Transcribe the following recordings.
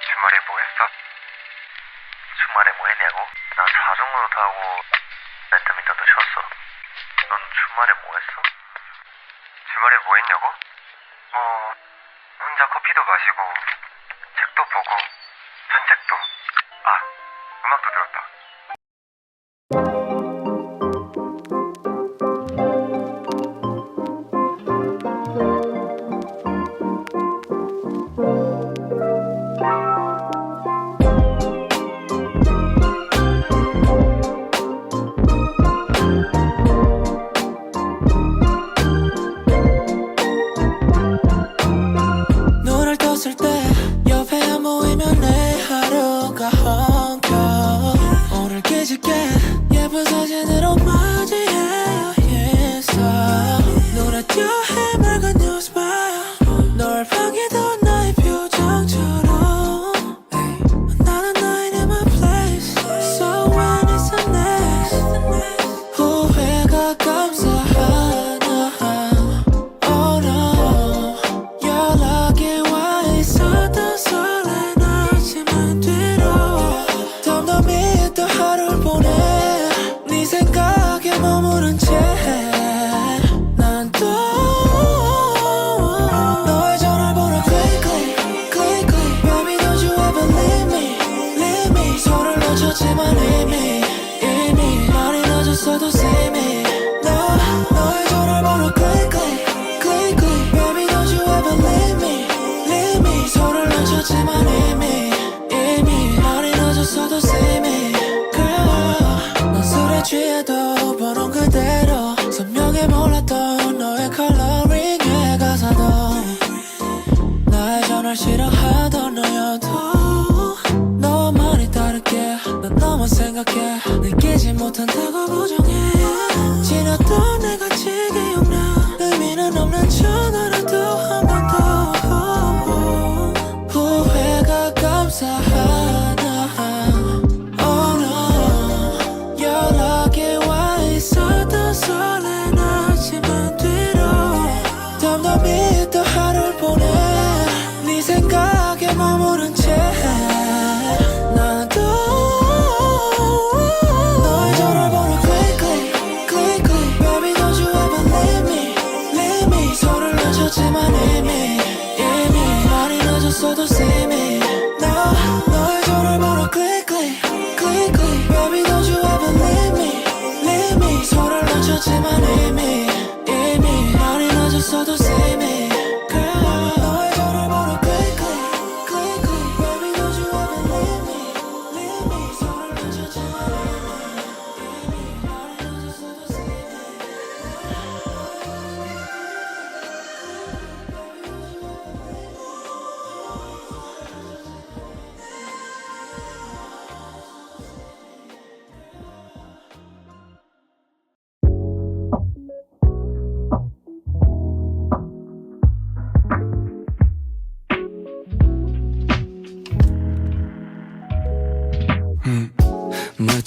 주말에 뭐 했어? 주말에 뭐 했냐고? 나 자전거도 타고 배드민턴도 쳤어. 넌 주말에 뭐 했어? 주말에 뭐 했냐고? 뭐 혼자 커피도 마시고 책도 보고 산책도 아 음악도 들었다. 너무 생각해. 느끼지 못한다고 부정해. 지났던 내가 지게 없나. 의미는 없는 전화. todos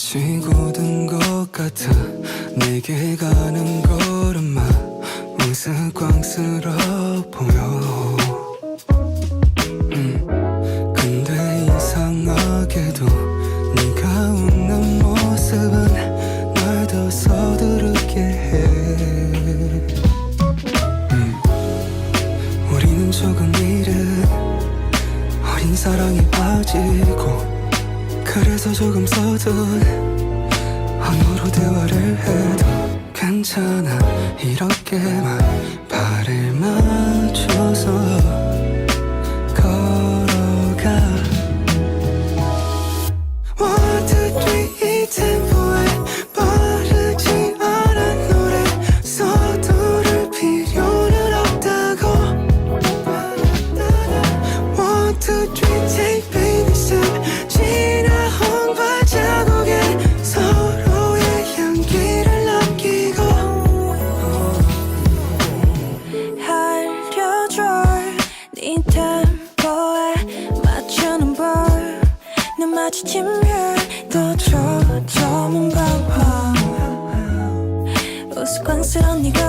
지고든 것 같아 내게 가는 걸음마 우스꽝스러워 보. 이렇게만 발을 맞춰서 사랑스런 네가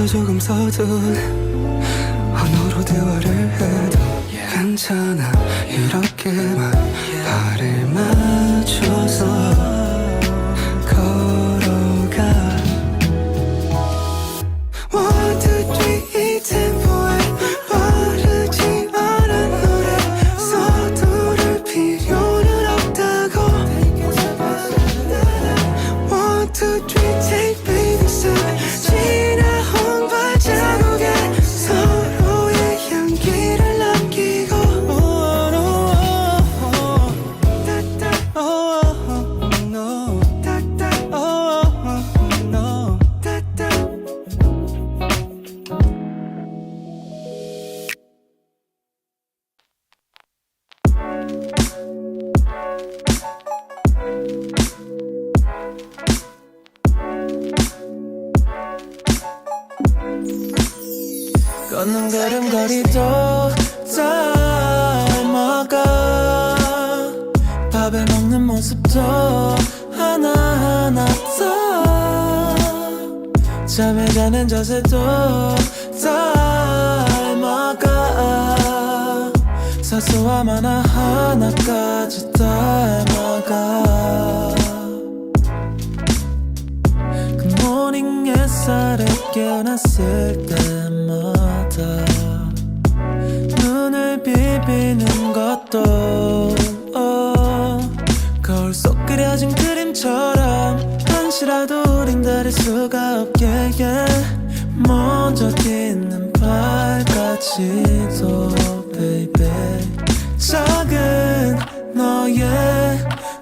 그래서 조금 서툰 언어로 대화를 해도 괜찮아. 이렇게만 발을 맞춰서 깨어났을 때마다 눈을 비비는 것도 어, 거울 속 그려진 그림처럼 한시라도 우린 다를 수가 없게. 먼저 딛는 발까지도 baby 작은 너의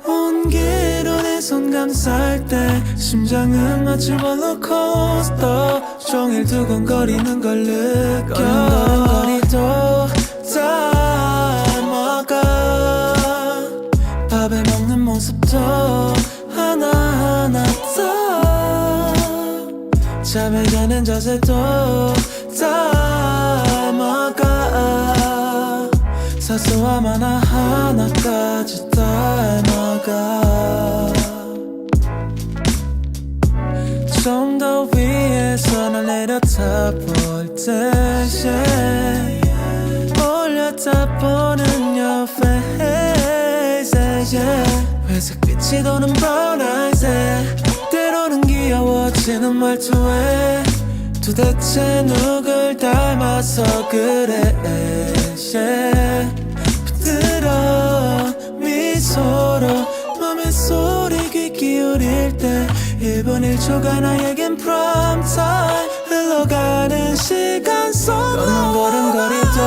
온기로 내 손 감쌀 때 심장은 마치 롤러코스터. 종일 두근거리는 걸 느껴. 거리도 닮아가. 밥을 먹는 모습도 하나하나 다 잠에 자는 자세도 닮아가. 사소함 하나하나까지 닮아가 다 볼때 yeah. 올려다 보는 your face yeah. 회색 빛이 도는 brown eyes yeah. 때로는 귀여워지는 말투에 도대체 누굴 닮아서 그래 yeah. 부드러운 미소로 맘의 소리 귀 기울일 때 1분 1초가 나에겐 prime time 걷는 걸음걸이도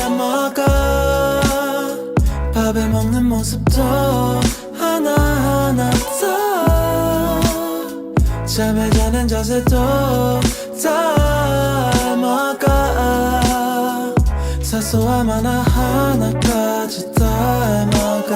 닮아가. 밥을 먹는 모습도 하나하나 다. 잠에 자는 자세도 닮아가. 사소함 하나하나까지 닮아가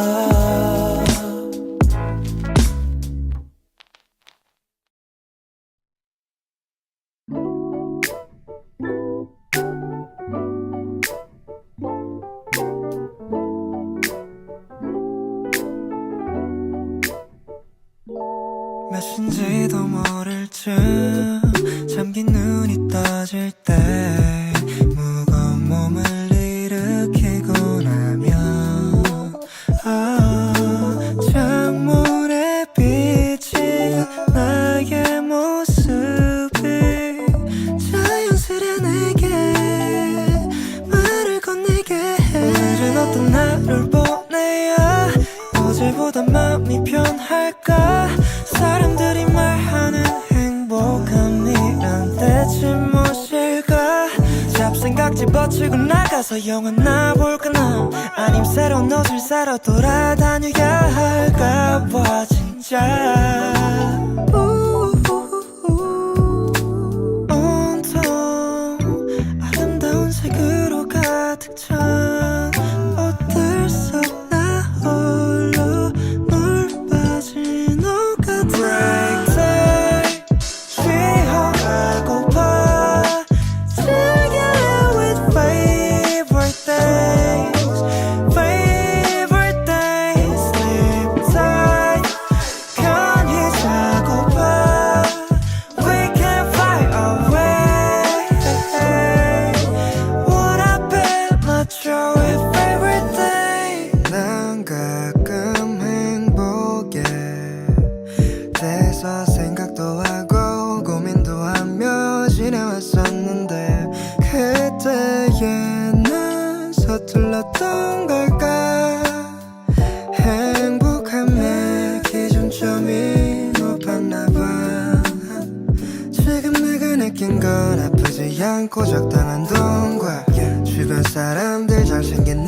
가서 영화 나 볼까 나? 아님 새로운 옷을 사러 돌아다녀야 할까 봐 진짜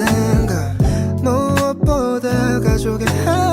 하는가 무엇보다 가족의 한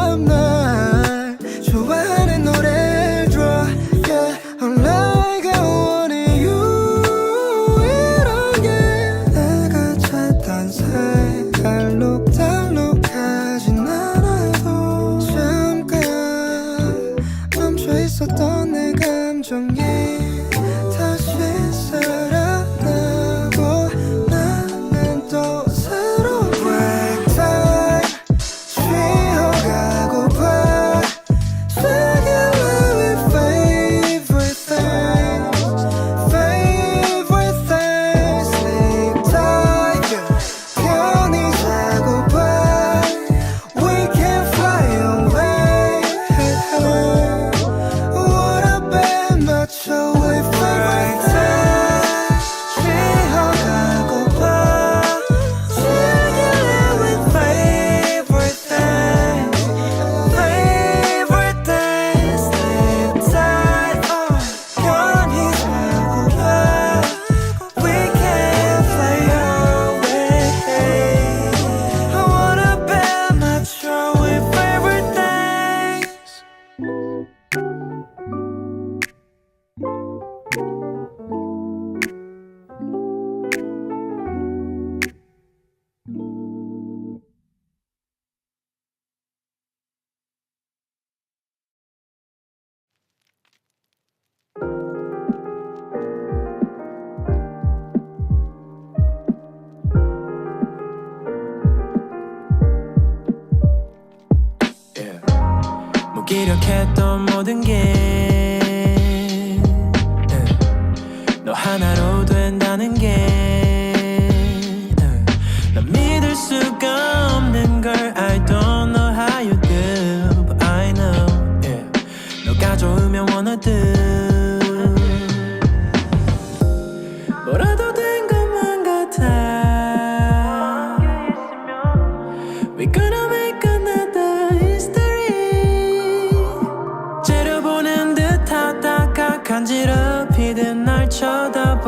생각했던 모든 게 너 하나로 된다는 게난 믿을 수가 없는 걸 I don't know how you do But I know 너가 좋으면 wanna do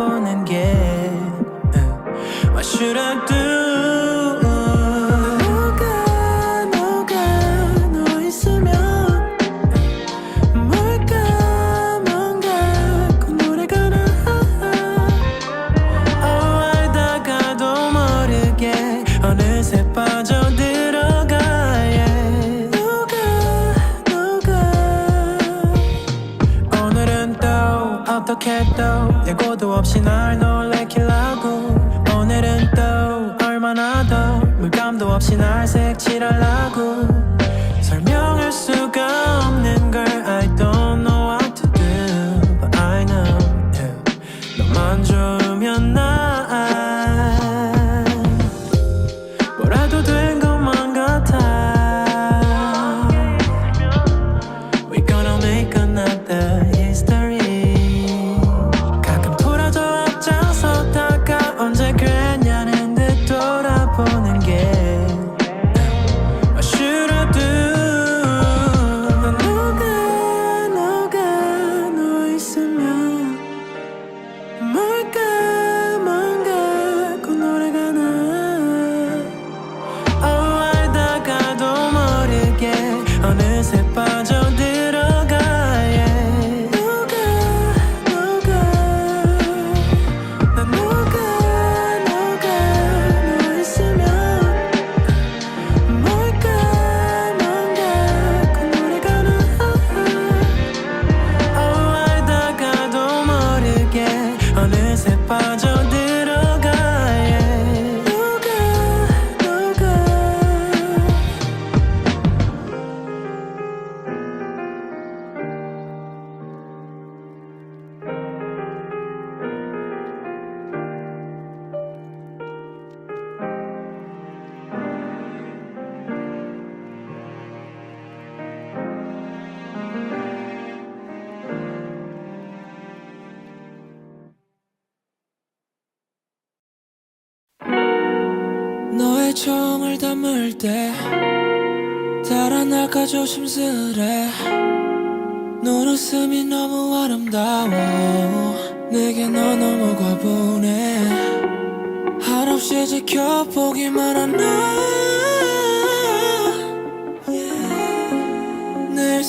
on and get. Uh, what should I do? 때 달아날까 조심스레. 눈웃음이 너무 아름다워. 내게 너 너무 과분해. 한없이 지켜보기만 한너 yeah. 내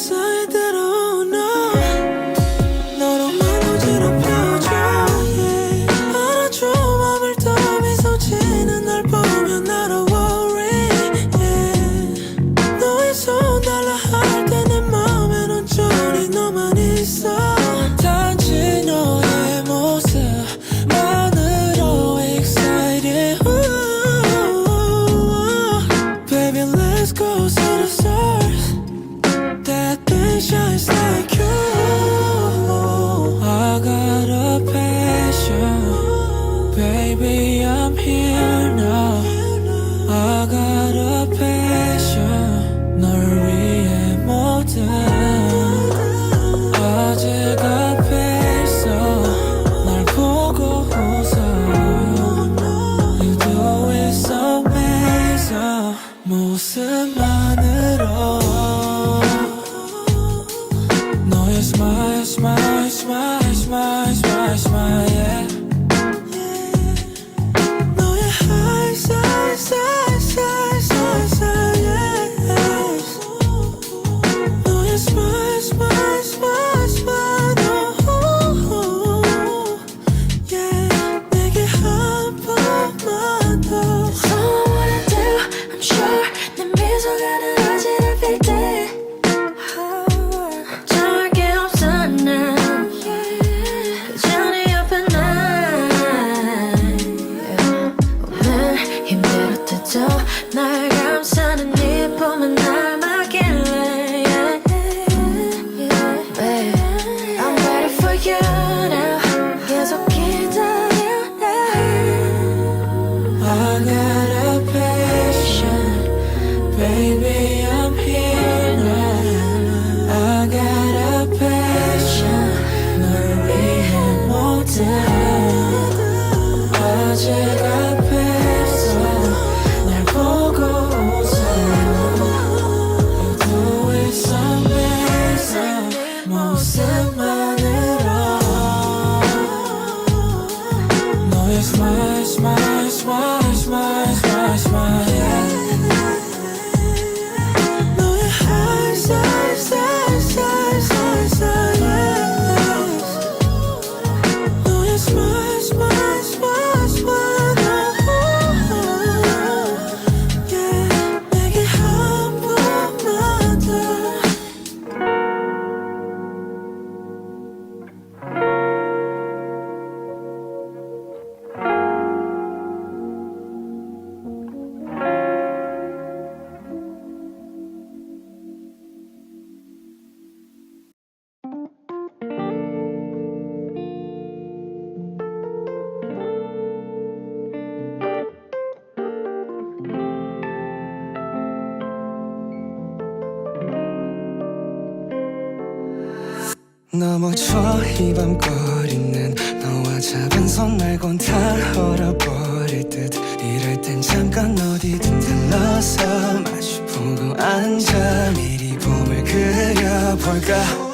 넘어져 이 밤거리는 너와 작은 손 말곤 다 얼어버릴 듯. 이럴 땐 잠깐 어디든 들러서 마주 보고 앉아 미리 봄을 그려볼까?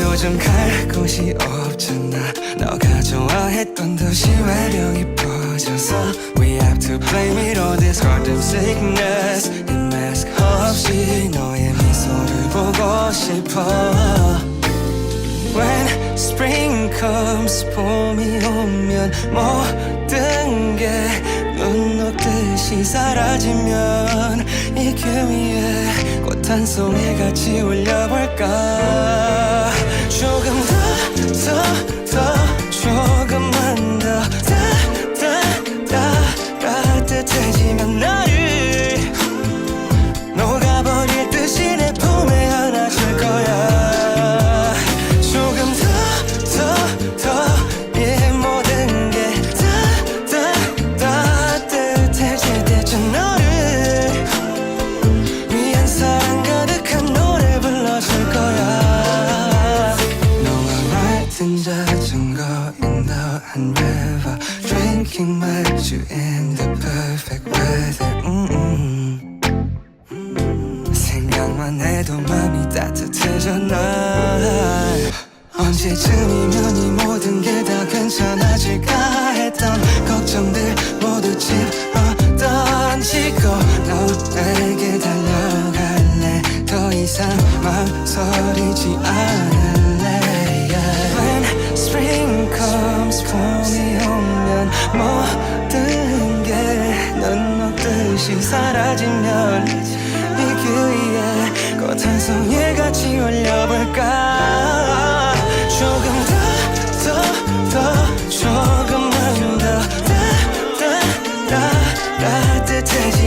요즘 갈 곳이 없잖아. 너가 좋아했던 도시 외력이 퍼져서 We have to blame it all this goddamn sickness. 이 마스크 없이 너의 미소를 보고 싶어. When spring comes 봄이 오면 모든 게 눈녹듯이 사라지면 이 그 위에 꽃 한 송이같이 울려볼까? 너만 해도 마음이 따뜻해져 날 언제쯤이면 이 모든 게 다 괜찮아질까 했던 걱정들 모두 집어 던지고 너에게 달려갈래 더 이상 망설이지 않을래 yeah. When spring comes 봄이 오면 모든 게눈 녹듯이 사라지면 이그 위에 곧 한송이 같이 올려볼까 조금 더 더 더 조금만 더 따 따 따 따뜻해지